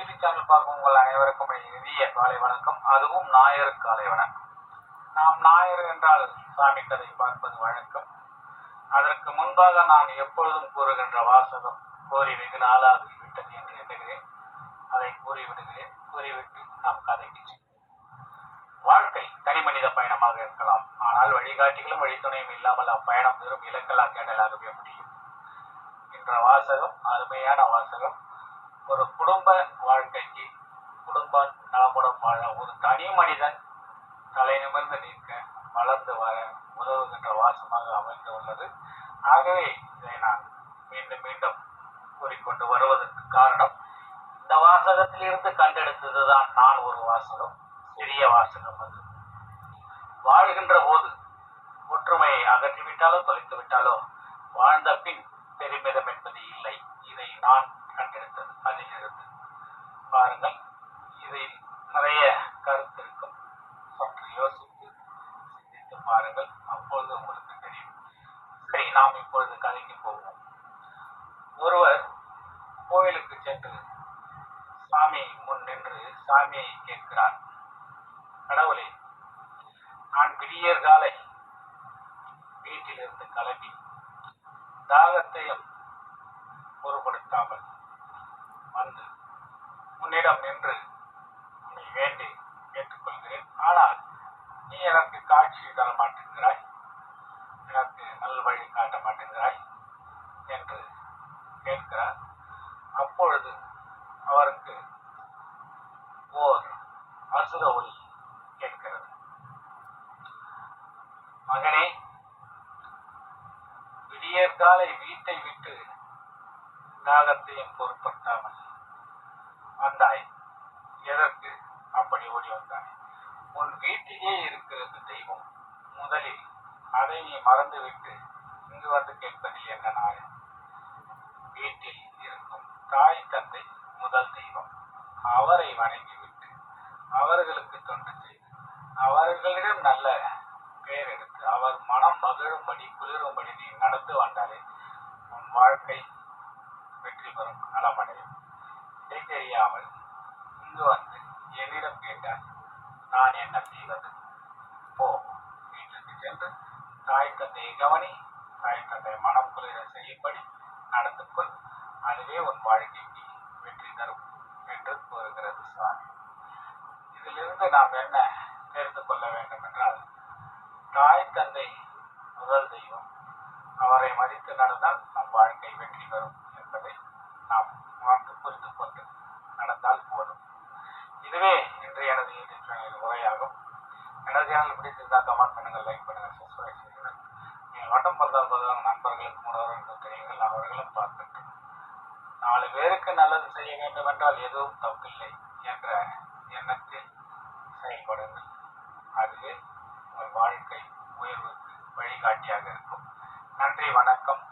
YouTube channel பார்க்கும் உங்கள் அனைவருக்கும் இனிய காலை வணக்கம். அதுவும் ஞாயிறு காலை வணக்கம். நாம் ஞாயிறு என்றால் சாமி கதை பார்ப்பது வழக்கம். அதற்கு முன்பாக நான் எப்பொழுதும் கூறுகின்ற வாசகம் கோரி வெகு நாளாகி விட்டது என்று எண்ணுகிறேன். அதை கூறிவிடுகிறேன். கூறிவிட்டு நாம் கதைக்கு வாழ்க்கை தனி மனித பயணமாக இருக்கலாம். ஆனால் வழிகாட்டிகளும் வழித்துணையும் இல்லாமல் அப்பயணம் வெறும் இலக்கலா கேடலாகவே முடியும். என்ற வாசகம் அருமையான வாசகம். ஒரு குடும்ப வாழ்க்கைக்கு குடும்ப நலமுடன் வாழ ஒரு தனி மனிதன் தலை நிமிர்ந்து நிற்க வளர்ந்து வர உதவுகின்ற வாசமாக அமைந்து உள்ளது ஆகவே இதை நான் மீண்டும் மீண்டும் கூறிக்கொண்டு வருவதற்கு காரணம் இந்த வாசகத்திலிருந்து கண்டெடுத்ததுதான் நான் ஒரு வாசகம் சிறிய வாசகம் அது. வாழ்கின்ற போது ஒற்றுமையை அகற்றிவிட்டாலோ தொலைத்து விட்டாலோ வாழ்ந்த பின் பெருமிதம் என்பது இல்லை. இதை நான் பாருங்கள் அப்பொழுது உங்களுக்கு தெரியும். சரி நாம் இப்பொழுது கதைக்கு போவோம். ஒருவர் கோவிலுக்கு சென்று சாமி முன் நின்று சாமியை கேட்கிறார். கடவுளே நான் விடியற் காலை வீட்டிலிருந்து கிளம்பி தாகத்தையும் பொருட்படுத்தாமல் வந்து உன்னிடம் நின்று உன்னை வேண்டி கேட்டுக்கொள்கிறேன். ஆனால் நீ எனக்கு காட்சி தர மாட்டேங்கிறாய். எனக்கு நல் வழி காட்ட மாட்டேங்கிறாய் என்று கேட்கிறார். அப்பொழுது அவருக்கு ஓர் அசுர ஒலி கேட்கிறது. மகனே விடியற்காலை வீட்டை விட்டு தாகத்தையும் பொருட்படுத்தாமல் வந்தாய். எதற்கு அப்படி ஓடி வந்தாய்? உன் வீட்டிலே இருக்கிறது தெய்வம் முதலில். அதை நீ மறந்துவிட்டு இங்கு வந்து கேட்பதில் என்ன நாள் வீட்டில் இருக்கும் தாய் தந்தை முதல் தெய்வம். அவரை வணங்கிவிட்டு அவர்களுக்கு தொண்டு செய்து அவர்களிடம் நல்ல பெயர் எடுத்து அவர் மனம் மகிழும்படி குளிரும்படி நீ நடந்து வந்தாலே உன் வாழ்க்கை வெற்றி பெறும் நலமடையும். இதை தெரியாமல் இங்கு வந்து என்னிடம் கேட்டார். நான் என்ன செய்வது போ வீட்டுக்கு சென்று தாய் தந்தையை கவனி தாய் தந்தை மனம் குளிர செய்யும்படி நடந்து கொள் அதுவே உன் வாழ்க்கைக்கு வெற்றி தரும் என்று கூறுகிறது சுவாமி இதிலிருந்து நாம் என்ன தெரிந்து கொள்ள வேண்டும் என்றால் தாய் தந்தை முதல் தெய்வம் அவரை மதித்து நடந்தால் நம் வாழ்க்கை வெற்றி பெறும் என்பதை நாம் உணர்ந்து புரிந்து கொண்டு நடந்தால் போதும். இதுவே எனது சேனல் பிடித்திருந்தால் கமெண்ட் பண்ணுங்கள் லைக் பண்ணுங்கள் சப்ஸ்கிரைப் செய்யுங்கள் நீங்கள் வட்டம் பிறந்தால் பிறந்தால் நண்பர்களுக்கு முன்னவர்களுக்கு தெரியுங்கள் அவர்களும் பார்க்கட்டும் நாலு பேருக்கு நல்லது செய்ய வேண்டும் என்றால் எதுவும் தப்பில்லை என்ற எண்ணத்தில் செயல்படுங்கள். அதுவே உங்கள் வாழ்க்கை உயர்வுக்கு வழிகாட்டியாக இருக்கும். நன்றி வணக்கம்.